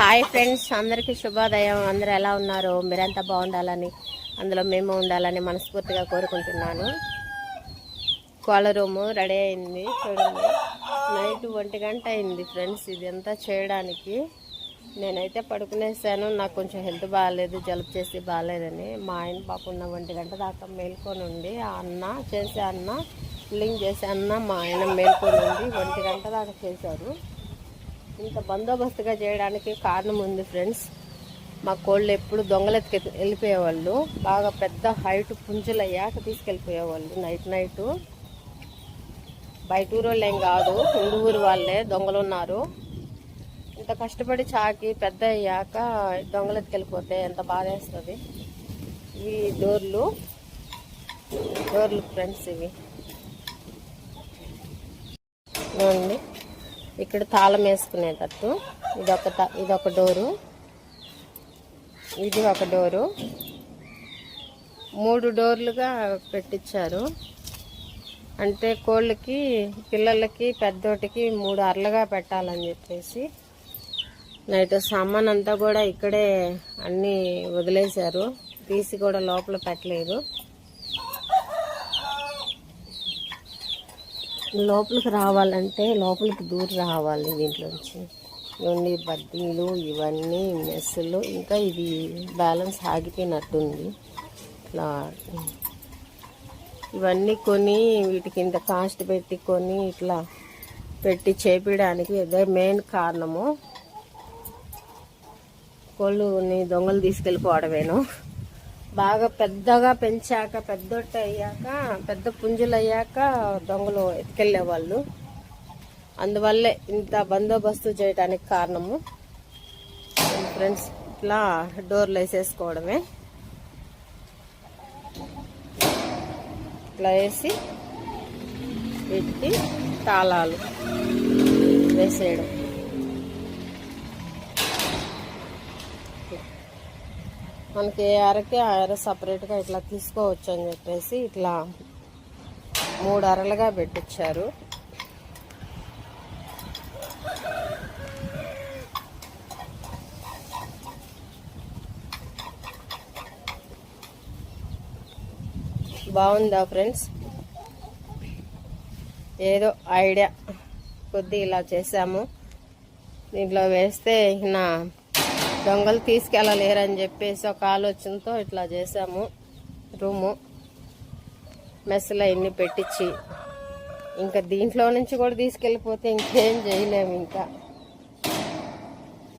Hi friends అందరికీ శుభోదయం. అందరూ ఎలా ఉన్నారు? మీరంతా బాగుండాలని అందులో మేము ఉండాలని మనస్ఫూర్తిగా కోరుకుంటున్నాను. కోళ్ళ రూము రెడీ అయింది చూడండి. నైట్ ఒంటి గంట అయింది ఫ్రెండ్స్ ఇదంతా చేయడానికి. నేనైతే పడుకునేసాను నాకు కొంచెం హెల్త్ బాగాలేదు జలుబు చేసి బాగాలేదని. మా ఆయన పాప ఉన్న ఒంటి గంట దాకా మేల్కొని ఉండి ఆ అన్న చేసే అన్న ఫిల్లింగ్ చేసే అన్న మా ఆయన మేల్కొని ఉండి ఒంటి గంట దాకా చేశారు. ఇంత బందోబస్తుగా చేయడానికి కారణం ఉంది ఫ్రెండ్స్. మా కోళ్ళు ఎప్పుడు దొంగలెత్తికి వెళ్ళిపోయేవాళ్ళు. బాగా పెద్ద హైట్ పుంజులు అయ్యాక తీసుకెళ్ళిపోయేవాళ్ళు నైట్ నైట్. బయట ఊరు వాళ్ళు ఏం కాదు ఇందు ఊరు వాళ్ళే దొంగలు ఉన్నారు. ఇంత కష్టపడి చాకి పెద్ద అయ్యాక దొంగలెత్తుకెళ్ళిపోతే ఎంత బాధేస్తుంది ఇవి డోర్లు డోర్లు ఫ్రెండ్స్ ఇవి. చూడండి ఇక్కడ తాళం వేసుకునేటట్టు. ఇదొక త- ఇదొక డోరు. ఇది ఒక డోరు. మూడు డోర్లుగా పెట్టించారు అంటే కోళ్ళకి పిల్లలకి పెద్దోటికి మూడు అర్లుగా పెట్టాలని చెప్పేసి నైట్ సామాన్ అంతా కూడా ఇక్కడే అన్నీ వదిలేశారు. తీసి కూడా లోపల పెట్టలేదు. లోపలికి రావాలంటే లోపలికి దూరం రావాలి దీంట్లోంచి. ఇవన్నీ బద్దీలు ఇవన్నీ మెస్సులు ఇంకా ఇది బ్యాలెన్స్ ఆగిపోయినట్టుంది. ఇట్లా ఇవన్నీ కొని వీటికి ఇంత కాస్ట్ పెట్టి కొని ఇట్లా పెట్టి ఇదే మెయిన్ కారణము. కోళ్ళుని దొంగలు తీసుకెళ్ళిపోవడమేను. బాగా పెద్దగా పెంచాక పెద్దొట్ట అయ్యాక పెద్ద పుంజులు అయ్యాక దొంగలు ఎత్తుకెళ్ళేవాళ్ళు. అందువల్లే ఇంత బందోబస్తు చేయడానికి కారణము. ఫ్రెండ్స్ ఇట్లా డోర్లు వేసేసుకోవడమే. ఇట్లా వేసి పెట్టి తాళాలు వేసేయడం. మనకి ఏ అరకి ఆ అర సపరేట్గా ఇట్లా తీసుకోవచ్చు అని చెప్పేసి ఇట్లా మూడు అరలుగా పెట్టించారు బాగుందా ఫ్రెండ్స్? ఏదో ఐడియా కొద్ది ఇలా చేసాము దీంట్లో వేస్తే నా దొంగలు తీసుకెళ్ళలేరని చెప్పేసి ఒక ఆలోచనతో ఇట్లా చేసాము రూము మెస్సులో ఇన్ని పెట్టించి ఇంకా దీంట్లో నుంచి కూడా తీసుకెళ్ళిపోతే ఇంకేం చేయలేము ఇంకా.